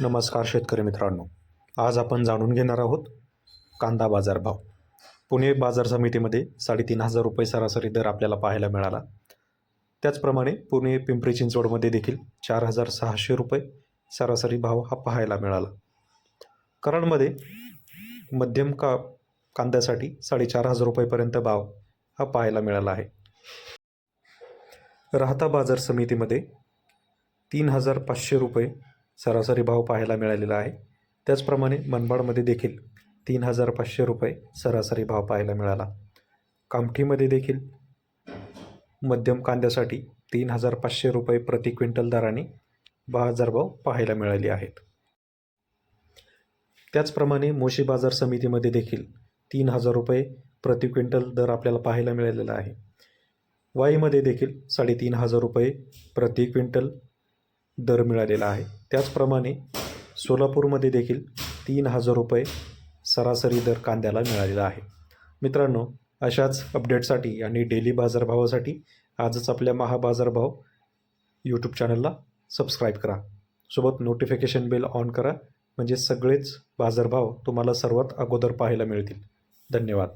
नमस्कार शेतकरी मित्रांनो. आज आपण जाणून घेणार आहोत कांदा बाजार भाव. पुणे बाजार समितीमध्ये साडेतीन हजार रुपये सरासरी दर आपल्याला पाहायला मिळाला. त्याचप्रमाणे पुणे पिंपरी चिंचवडमध्ये देखील चार हजार सहाशे रुपये सरासरी भाव हा पाहायला मिळाला. कराडमध्ये मध्यम का कांद्यासाठी साडेचार हजार रुपयेपर्यंत भाव हा पाहायला मिळाला आहे. राहता बाजार समितीमध्ये तीन हजार पाचशे रुपये सरासरी भाव पाहायला मिळालेला आहे. त्याचप्रमाणे मनमाडमध्ये देखील तीन हजार पाचशे रुपये सरासरी भाव पाहायला मिळाला. कामठीमध्ये देखील मध्यम कांद्यासाठी तीन हजार पाचशे रुपये प्रति क्विंटल दराने बाजारभाव पाहायला मिळाले आहेत. त्याचप्रमाणे मोशी बाजार समितीमध्ये देखील तीन हजार रुपये प्रति क्विंटल दर आपल्याला पाहायला मिळालेला आहे. वाईमध्ये देखील साडेतीन हजार रुपये प्रति क्विंटल दर मिळालेला आहे. त्याचप्रमाणे सोलापूरमध्ये देखील तीन हजार रुपये सरासरी दर कांद्याला मिळालेला आहे. मित्रांनो अशाच अपडेटसाठी आणि डेली बाजारभावासाठी आजच आपल्या महाबाजारभाव यूट्यूब चॅनलला सबस्क्राईब करा. सोबत नोटिफिकेशन बेल ऑन करा म्हणजे सगळेच बाजारभाव तुम्हाला सर्वात अगोदर पाहायला मिळतील. धन्यवाद.